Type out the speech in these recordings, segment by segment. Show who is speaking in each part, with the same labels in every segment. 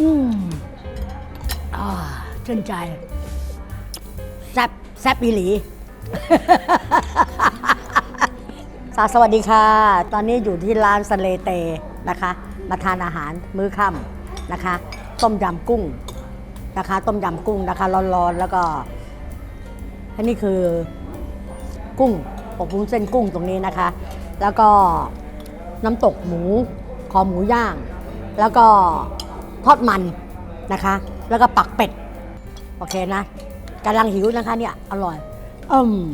Speaker 1: อืมอ่าชื่นใจ แซบแซบอีหลี ค่ะสวัสดีค่ะ ตอนนี้อยู่ที่ร้านสเลเตนะคะ มาทานอาหารมื้อค่ำนะคะ ต้มยำกุ้งนะคะ ต้มยำกุ้งนะคะ ร้อนๆ แล้วก็ อันนี้คือกุ้งอบวุ้นเส้นกุ้งตรงนี้นะคะ แล้วก็น้ำตกหมู คอหมูย่าง แล้วก็ทอดมันนะคะ แล้วก็ปักเป็ด โอเคนะกำลังหิวนะคะเนี่ย อร่อยอืม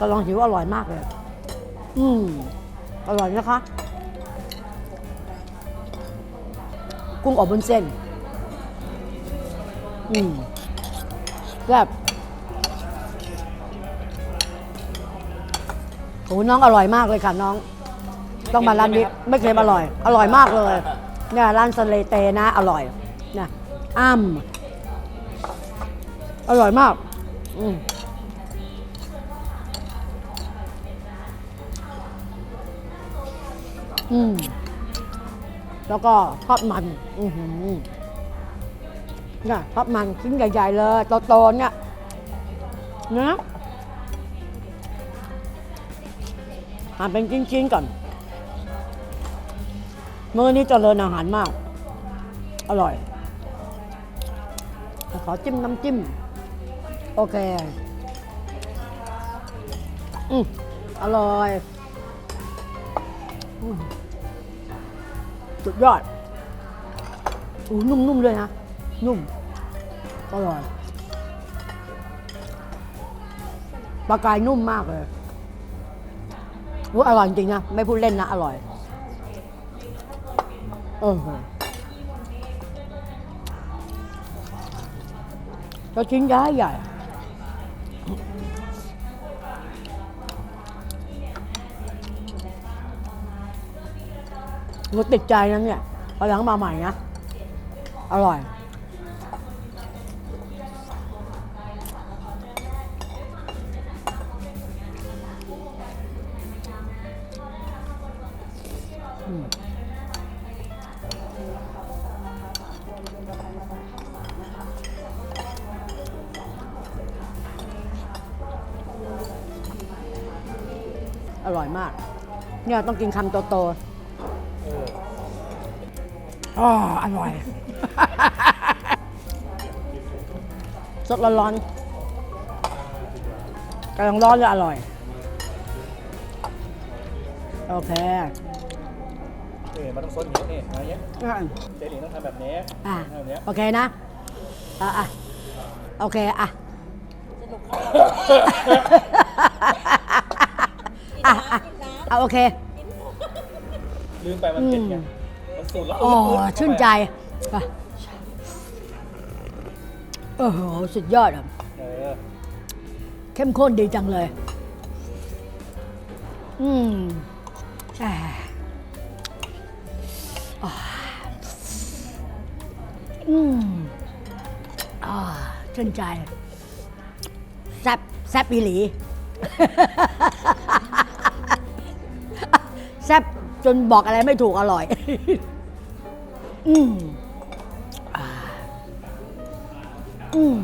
Speaker 1: กำลังหิวอร่อยมากเลย อืมอร่อยนะคะ กุ้งอบบนเส้น อืมแบบโหน้องอร่อยมากเลยค่ะน้อง ต้องมาร้านนี้ไม่เคยอร่อย อร่อยมากเลยเนี่ยร้านสเลเตนะอร่อยเนี่ยอ้ำอร่อยมากอืมอืมแล้วก็ทอดมัน อือหือเนี่ยทอดมันชิ้นใหญ่ๆเลยโตๆเนี่ยนะหั่นเป็นชิ้นๆก่อน มื้อนี้เจริญอาหารมาก อร่อย ขอจิ้มน้ำจิ้ม โอเค อืมอร่อยสุดยอดอู้นุ่มๆเลยนะ นุ่ม อร่อยปลากายนุ่มมากเลยอู้อร่อยจริงนะ ไม่พูดเล่นนะ อร่อย เออแล้วชิ้นย้ายใหญ่หนูติดใจนะเนี่ยพอหลังมาใหม่นะ อร่อย อร่อยมาก เนี่ยต้องกินคำโตๆอ๋ออร่อย สดร้อนๆกำลังร้อนเลยอร่อย โอเค
Speaker 2: เออมันต้องซดอย่างนี้นี่อะไรเงี้ย
Speaker 1: อะ
Speaker 2: เจหลิงต้องทำแบบนี้
Speaker 1: อะ
Speaker 2: ทำแบบเนี้ย
Speaker 1: โอเคนะอะอะโอเค อะ อะอะเอาโอเค
Speaker 2: ลืมไปมันเผ็ดไงมันสูตรแล้ว
Speaker 1: โอ้ชื่นใจไปโอ้โหสุดยอดอะ
Speaker 2: เออ
Speaker 1: เข้มข้นดีจังเลย อืมอ่าอ่าอืมอ่าชื่นใจ แซบแซบอีหลี แซ่บจนบอกอะไรไม่ถูกอร่อย อืมอืม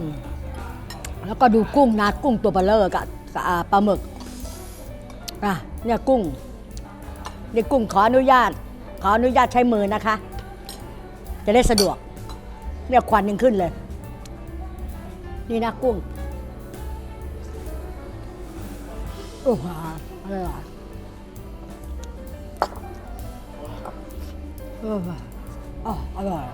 Speaker 1: แล้วก็ดูกุ้งนะกุ้งตัวเบลเลอร์กับปลาหมึกอะเนี่ยกุ้งเนี่ยกุ้งขออนุญาต ขออนุญาตใช้มือนะคะ จะได้สะดวก เนี่ยควันยังขึ้นเลย นี่นะกุ้งโอ้โหอร่อย เอออ๋ออร่อย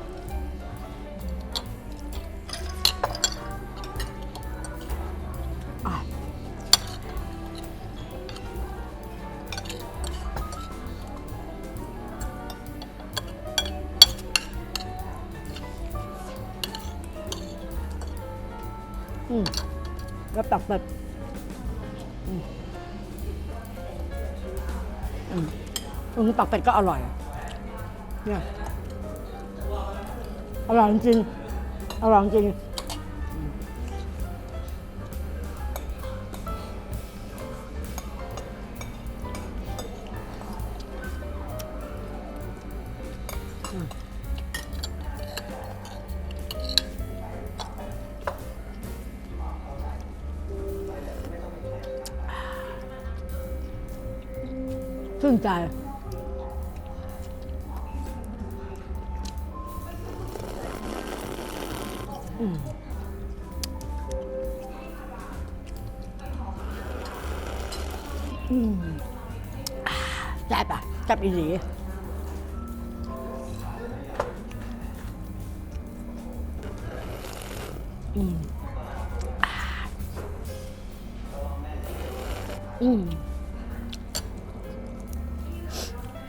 Speaker 1: อืมแล้วตักแบบอืมอืมอืมตักเป็ดก็อร่อย เนี่ยอร่อยจริงอร่อยจริงชื่นใจ แซ่บอะแซ่บอีหลีอืมอ่าอืม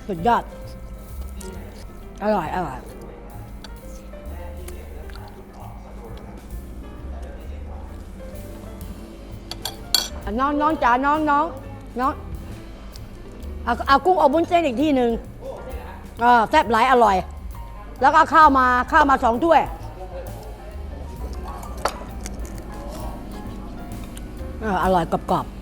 Speaker 1: สุดยอด อร่อย อร่อย อะน้องน้องจ๋าน้องน้องน้องเอาเอากุ้งอบวุ้นเส้นอีกที่หนึ่งเออแซ่บหลายอร่อย แล้วก็เอาข้าวมาข้าวมาสองถ้วย เอออร่อยกรอบๆ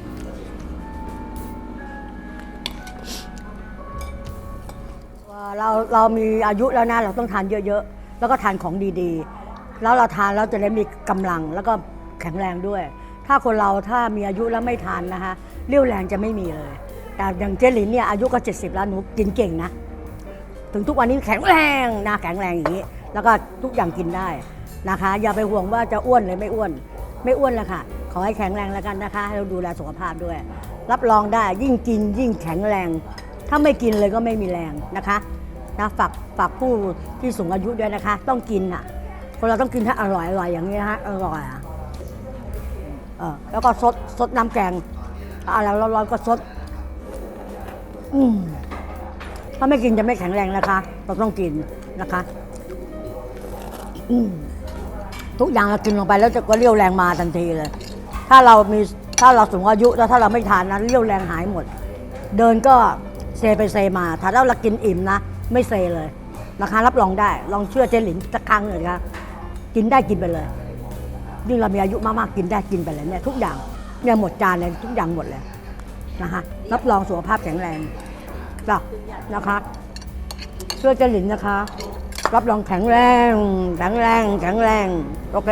Speaker 1: ว่าเราเรามีอายุแล้วนะเราต้องทานเยอะๆ แล้วก็ทานของดีๆ แล้วเราทานแล้วจะได้มีกำลังแล้วก็แข็งแรงด้วย ถ้าคนเราถ้ามีอายุแล้วไม่ทานนะคะเรี่ยวแรงจะไม่มีเลย แต่อย่างเจลินเนี่ยอายุก็70 แล้วหนูกินเก่งนะ ถึงทุกวันนี้แข็งแรงนะแข็งแรงอย่างนี้ แล้วก็ทุกอย่างกินได้นะคะ อย่าไปห่วงว่าจะอ้วนหรือไม่อ้วน ไม่อ้วนแล้วค่ะ ขอให้แข็งแรงแล้วกันนะคะ ให้เราดูแลสุขภาพด้วย รับรองได้ยิ่งกินยิ่งแข็งแรง ถ้าไม่กินเลยก็ไม่มีแรงนะคะนะฝากฝากผู้ที่สูงอายุด้วยนะคะ ต้องกินอะ คนเราต้องกินให้อร่อยอร่อยอย่างนี้นะฮะอร่อยอะ เออแล้วก็ซดซดน้ำแกงอะไรร้อนๆก็ซดอืมถ้าไม่กินจะไม่แข็งแรงนะคะ เราต้องกินนะคะทุกอย่างเรากินลงไปแล้วจะก็เรี่ยวแรงมาทันทีเลย ถ้าเรามีถ้าเราสูงอายุแล้วถ้าเราไม่ทานนะเรี่ยวแรงหายหมด เดินก็เซไปเซมาถ้าเรากินอิ่มนะไม่เซเลยนะคะรับรองได้ ลองเชื่อเจลินสักครั้งเลยนะคะกินได้กินไปเลย ยิ่งเรามีอายุมากๆกินได้กินไปเลยเนี่ยทุกอย่างเนี่ยหมดจานเลยทุกอย่างหมดเลยนะคะรับรองสุขภาพแข็งแรงจ้ะนะคะเสื้อเจหลินนะคะ รับรองแข็งแรง แข็งแรง แข็งแรง โอเค